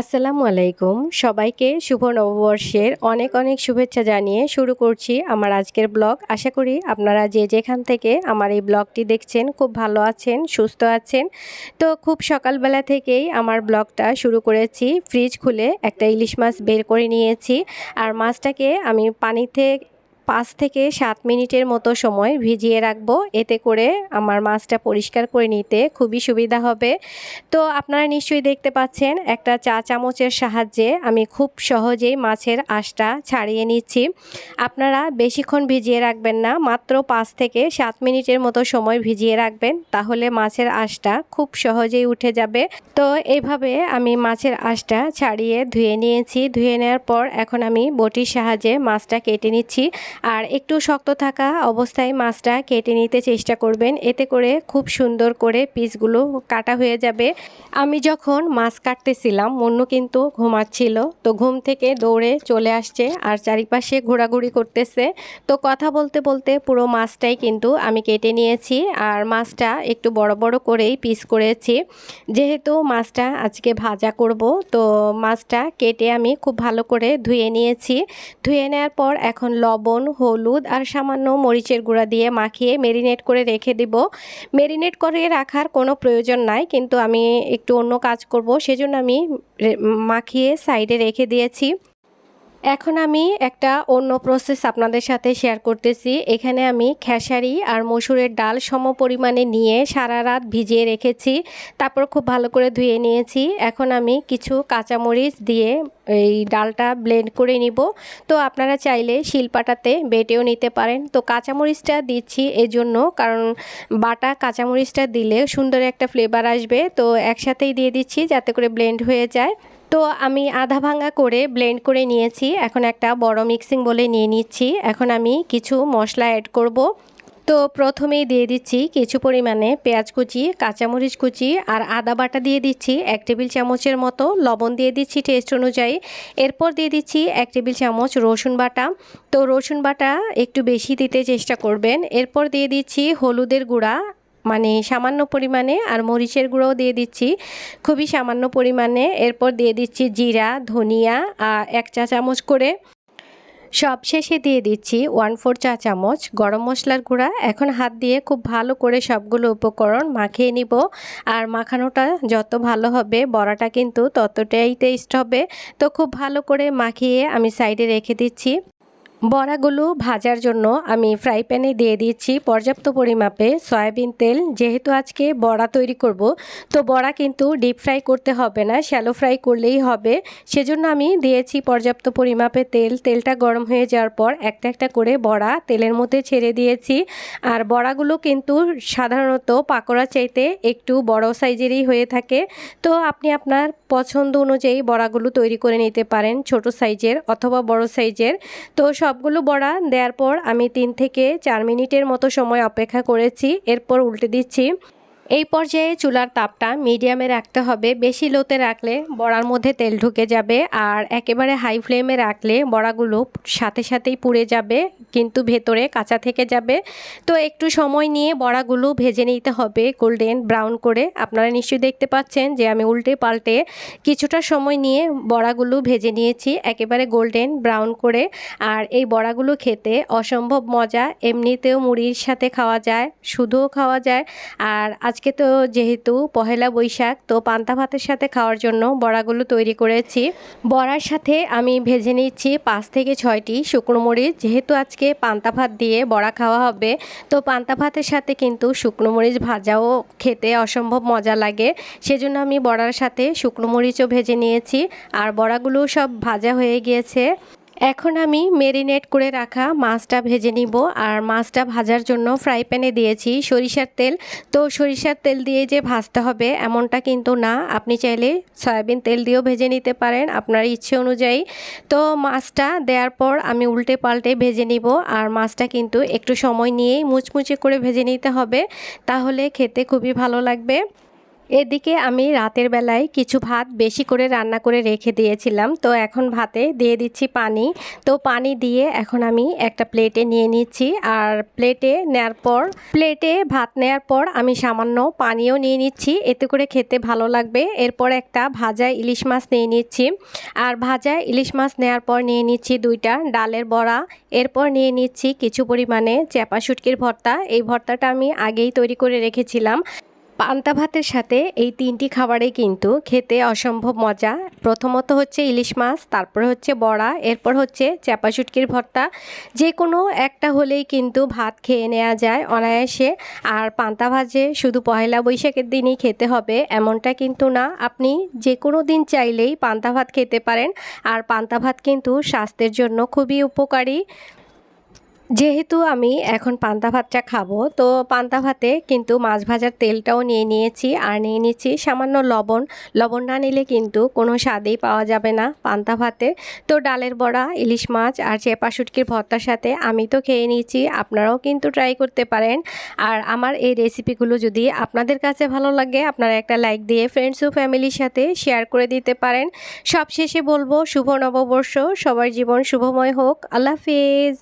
আসসালামু আলাইকুম। সবাইকে শুভ নববর্ষের অনেক অনেক শুভেচ্ছা জানিয়ে শুরু করছি আমার আজকের ব্লগ। আশা করি আপনারা যে যেখান থেকে আমার এই ব্লগটি দেখছেন খুব ভালো আছেন, সুস্থ আছেন। তো খুব সকালবেলা থেকেই আমার ব্লগটা শুরু করেছি। ফ্রিজ খুলে একটা ইলিশ মাছ বের করে নিয়েছি। আর মাছটাকে আমি পানিতে পাঁচ থেকে সাত মিনিটের মতো সময় ভিজিয়ে রাখব। এতে করে আমার মাছটা পরিষ্কার করে নিতে খুবই সুবিধা হবে। তো আপনারা নিশ্চয়ই দেখতে পাচ্ছেন, একটা চা চামচের সাহায্যে আমি খুব সহজেই মাছের আঁশটা ছাড়িয়ে নিচ্ছি। আপনারা বেশিক্ষণ ভিজিয়ে রাখবেন না, মাত্র পাঁচ থেকে সাত মিনিটের মতো সময় ভিজিয়ে রাখবেন, তাহলে মাছের আঁশটা খুব সহজেই উঠে যাবে। তো এইভাবে আমি মাছের আঁশটা ছাড়িয়ে ধুয়ে নিয়েছি। ধুয়ে নেওয়ার পর এখন আমি বটির সাহায্যে মাছটা কেটে নিচ্ছি। আর একটু শক্ত থাকা অবস্থায় মাছটা কেটে নিতে চেষ্টা করবেন। এতে করে খুব সুন্দর করে পিসগুলো কাটা হয়ে যাবে। আমি যখন মাছ কাটতেছিলাম মন্নু কিন্তু ঘুমাচ্ছিল। তো ঘুম থেকে দৌড়ে চলে আসছে আর চারিপাশে ঘোরাঘুরি করতেছে। তো কথা বলতে বলতে পুরো মাছটাই কিন্তু আমি কেটে নিয়েছি আর মাছটা একটু বড় বড় করেই পিস করেছি। যেহেতু মাছটা আজকে ভাজা করব, তো মাছটা কেটে আমি খুব ভালো করে ধুয়ে নিয়েছি। ধুয়ে নেওয়ার পর এখন লবণ হলুদ আর সামান্য মরিচের গুঁড়া দিয়ে মাখিয়ে মেরিনেট করে রেখে দিব। মেরিনেট করে রাখার কোনো প্রয়োজন নাই, কিন্তু আমি একটু অন্য কাজ করব, সেজন্য আমি মাখিয়ে সাইডে রেখে দিয়েছি। এখন আমি একটা অন্য প্রসেস আপনাদের সাথে শেয়ার করতেছি। এখানে আমি খেসারি আর মসুরের ডাল সম পরিমাণে নিয়ে সারা রাত ভিজিয়ে রেখেছি। তারপর খুব ভালো করে ধুয়ে নিয়েছি। এখন আমি কিছু কাঁচামরিচ দিয়ে এই ডালটা ব্লেন্ড করে নিব। তো আপনারা চাইলে শিলপাটাতে বেটেও নিতে পারেন। তো কাঁচামরিচটা দিচ্ছি এজন্য, কারণ বাটা কাঁচামরিচটা দিলে সুন্দর একটা ফ্লেভার আসবে। তো একসাথেই দিয়ে দিচ্ছি যাতে করে ব্লেন্ড হয়ে যায়। তো আমি আধা ভাঙা করে ব্লেন্ড করে নিয়েছি। এখন একটা বড় মিক্সিং বলে নিয়ে নিচ্ছি। এখন আমি কিছু মশলা অ্যাড করব। তো প্রথমেই দিয়ে দিচ্ছি কিছু পরিমাণে পেঁয়াজ কুচি, কাঁচামরিচ কুচি আর আদা বাটা দিয়ে দিচ্ছি এক টেবিল চামচের মতো। লবণ দিয়ে দিচ্ছি টেস্ট অনুযায়ী। এরপর দিয়ে দিচ্ছি এক টেবিল চামচ রসুন বাটা। তো রসুন বাটা একটু বেশি দিতে চেষ্টা করবেন। এরপর দিয়ে দিচ্ছি হলুদের গুঁড়া মানে সামান্য পরিমাণে আর মরিচের গুঁড়োও দিয়ে দিচ্ছি। খুবই সামান্য পরিমাণে। এরপর দিয়ে দিচ্ছি জিরা, ধনিয়া আর এক চা চামচ করে। সব শেষে দিয়ে দিচ্ছি ওয়ান ফোর চা চামচ গরম মশলার গুঁড়া। এখন হাত দিয়ে খুব ভালো করে সবগুলো উপকরণ মাখিয়ে নিব। আর মাখানোটা যত ভালো হবে, বড়াটা কিন্তু ততটাই টেস্ট হবে। তো খুব ভালো করে মাখিয়ে আমি সাইডে রেখে দিচ্ছি। বড়াগুলো ভাজার জন্য আমি ফ্রাই প্যানে দিয়ে দিচ্ছি পর্যাপ্ত পরিমাপে সয়াবিন তেল। যেহেতু আজকে বড়া তৈরি করব, তো বড়া কিন্তু ডিপ ফ্রাই করতে হবে না, শ্যালো ফ্রাই করলেই হবে। সেজন্য আমি দিয়েছি পর্যাপ্ত পরিমাপে তেল। তেলটা গরম হয়ে যাওয়ার পর একটা একটা করে বড়া তেলের মধ্যে ছেড়ে দিয়েছি। আর বড়াগুলো কিন্তু সাধারণত পাকোড়া চাইতে একটু বড় সাইজেরই হয়ে থাকে। তো আপনি আপনার পছন্দ অনুযায়ী বড়াগুলো তৈরি করে নিতে পারেন, ছোট সাইজের অথবা বড় সাইজের। তো সবগুলো বড়া দেওয়ার পর আমি তিন থেকে চার মিনিটের মতো সময় অপেক্ষা করেছি, এরপর উল্টে দিচ্ছি। এই পর্যায়ে চুলার তাপটা মিডিয়ামে রাখতে হবে। বেশি লোতে রাখলে বড়ার মধ্যে তেল ঢুকে যাবে আর একেবারে হাই ফ্লেমে রাখলে বড়াগুলো সাথে সাথেই পুড়ে যাবে, কিন্তু ভেতরে কাঁচা থেকে যাবে। তো একটু সময় নিয়ে বড়াগুলো ভেজে নিতে হবে গোল্ডেন ব্রাউন করে। আপনারা নিশ্চয়ই দেখতে পাচ্ছেন যে আমি উল্টে পাল্টে কিছুটা সময় নিয়ে বড়াগুলো ভেজে নিয়েছি, একেবারে গোল্ডেন ব্রাউন করে। আর এই বড়াগুলো খেতে অসম্ভব মজা, এমনিতেও মুড়ির সাথে খাওয়া যায়, শুধুও খাওয়া যায়। আর আজকে তো যেহেতু পহেলা বৈশাখ, তো পান্তা ভাতের সাথে খাওয়ার জন্য বড়াগুলো তৈরি করেছি। বড়ার সাথে আমি ভেজে নিচ্ছি পাঁচ থেকে ছয়টি শুকনো মরিচ। যেহেতু আজকে পান্তা ভাত দিয়ে বড়া খাওয়া হবে, তো পান্তা ভাতের সাথে কিন্তু শুকনো মরিচ ভাজাও খেতে অসম্ভব মজা লাগে। সেজন্য আমি বড়ার সাথে শুকনো মরিচও ভেজে নিয়েছি, আর বড়াগুলো সব ভাজা হয়ে গিয়েছে। এখন আমি মেরিনেট করে রাখা মাছটা ভেজে নিব আর মাছটা ভাজার জন্য ফ্রাই প্যানে দিয়েছি সরিষার তেল। তো সরিষার তেল দিয়ে যে ভাজতে হবে এমনটা কিন্তু না। আপনি চাইলে সয়াবিন তেল দিয়েও ভেজে নিতে পারেন আপনার ইচ্ছে অনুযায়ী। তো মাছটা দেওয়ার পর আমি উল্টে পাল্টে ভেজে নিব আর মাছটা কিন্তু একটু সময় নিয়েই মুচমুচে করে ভেজে নিতে হবে। তাহলে খেতে খুবই ভালো লাগবে। এদিকে আমি রাতের বেলায় কিছু ভাত বেশি করে রান্না করে রেখে দিয়েছিলাম। তো এখন ভাতে দিয়ে দিচ্ছি পানি। তো পানি দিয়ে এখন আমি একটা প্লেটে নিয়ে নিচ্ছি। আর প্লেটে নেওয়ার পর, প্লেটে ভাত নেওয়ার পর আমি সামান্য পানিও নিয়ে নিচ্ছি। এতে করে খেতে ভালো লাগবে। এরপর একটা ভাজা ইলিশ মাছ নিয়ে নিচ্ছি। আর ভাজা ইলিশ মাছ নেওয়ার পর নিয়ে নিচ্ছি দুইটা ডালের বড়া। এরপর নিয়ে নিচ্ছি কিছু পরিমাণে চ্যাপা শুটকির ভর্তা। এই ভর্তাটা আমি আগেই তৈরি করে রেখেছিলাম। পান্তা ভাতের সাথে এই তিনটি খাবারে কিন্তু খেতে অসম্ভব মজা। প্রথমত হচ্ছে ইলিশ মাছ, তারপরে হচ্ছে বড়া, এরপর হচ্ছে চ্যাপা শুটকির ভর্তা। যে কোনো একটা হলেই কিন্তু ভাত খেয়ে নেওয়া যায় অনায়াসে। আর পান্তা ভাজে শুধু পয়লা বৈশাখের দিনই খেতে হবে, এমনটা কিন্তু না। আপনি যে কোনো দিন চাইলেই পান্তা ভাত খেতে পারেন। আর পান্তা ভাত কিন্তু স্বাস্থ্যের জন্য খুবই উপকারী। যেহেতু আমি এখন পান্তা ভাতটা খাব, তো পান্তা ভাতে কিন্তু মাছ ভাজার তেলটাও নিয়ে নিয়েছি আর নিয়ে নিচ্ছি সামান্য লবণ। লবণ না নিলে কিন্তু কোনো স্বাদেই পাওয়া যাবে না পান্তা ভাতে। তো ডালের বড়া, ইলিশ মাছ আর চেপা শুটকির ভর্তার সাথে আমি তো খেয়ে নিয়েছি, আপনারাও কিন্তু ট্রাই করতে পারেন। আর আমার এই রেসিপিগুলো যদি আপনাদের কাছে ভালো লাগে, আপনারা একটা লাইক দিয়ে ফ্রেন্ডস ও ফ্যামিলির সাথে শেয়ার করে দিতে পারেন। সবশেষে বলব, শুভ নববর্ষ, সবার জীবন শুভময় হোক। আল্লাহ হাফিজ।